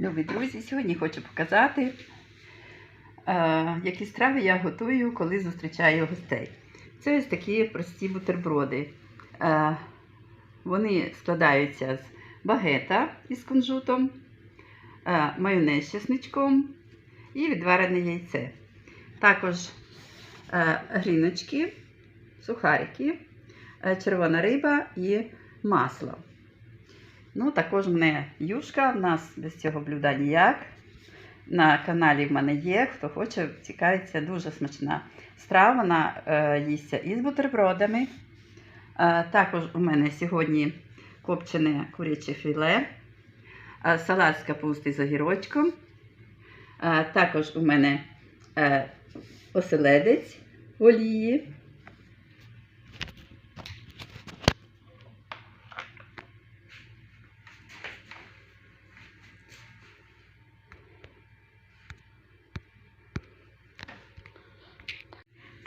Любі друзі, сьогодні хочу показати, е, які страви я готую, коли зустрічаю гостей. Це ось такі прості бутерброди. Е, вони складаються з багета із кунжутом, е, майонез з чесничком і відварене яйце. Також гріночки, сухарики, червона риба і масло. Ну, також мене юшка, в нас без цього блюда ніяк. На каналі в мене є. Хто хоче, цікавиться, дуже смачна страва. Вона е, їсться із бутербродами. Е, також у мене сьогодні копчене куряче філе, е, салат з капусти з огірочком. Е, також у мене е, оселедець в олії.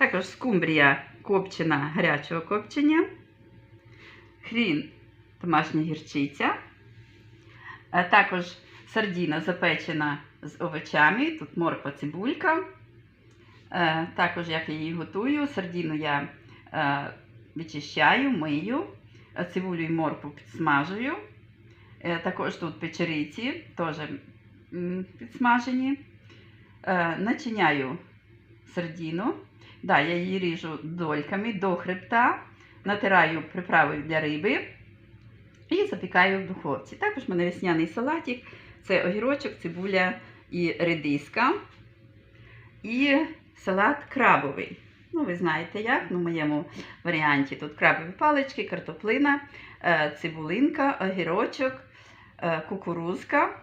Також скумбрія копчена гарячого копчення, хрін домашня гірчиця, а також сардіна запечена з овочами, тут морква цибулька. Е, Також, як я її готую, сардіну я е, відчищаю, мию, цибулю і моркву підсмажую. Е, Також тут печериці, теж підсмажені. Е, Начиняю сардіну. Да, я її ріжу дольками до хребта, натираю приправи для риби і запікаю в духовці. Також в мене весняний салатик це огірочок, цибуля і редиска. І салат крабовий. Ну, ви знаєте як, ну, в моєму варіанті тут крабові палички, картоплина, е, цибулинка, огірочок, е, кукурузка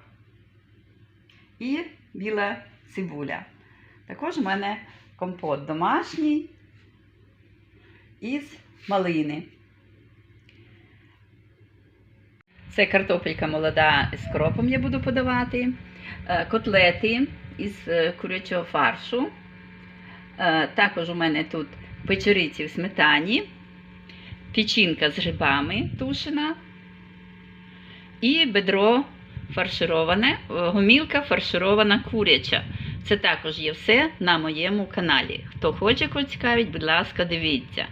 і біла цибуля. Також у мене компот домашній із малини. Це картопелька молода з кропом я буду подавати. Е, Котлети із е, курячого фаршу. Е, Також у мене тут печериці в сметані, печінка з грибами тушена і бедро фаршироване, гомілка фарширована куряча. Це також є все на моєму каналі. Хто хоче, кого цікавить, будь ласка, дивіться.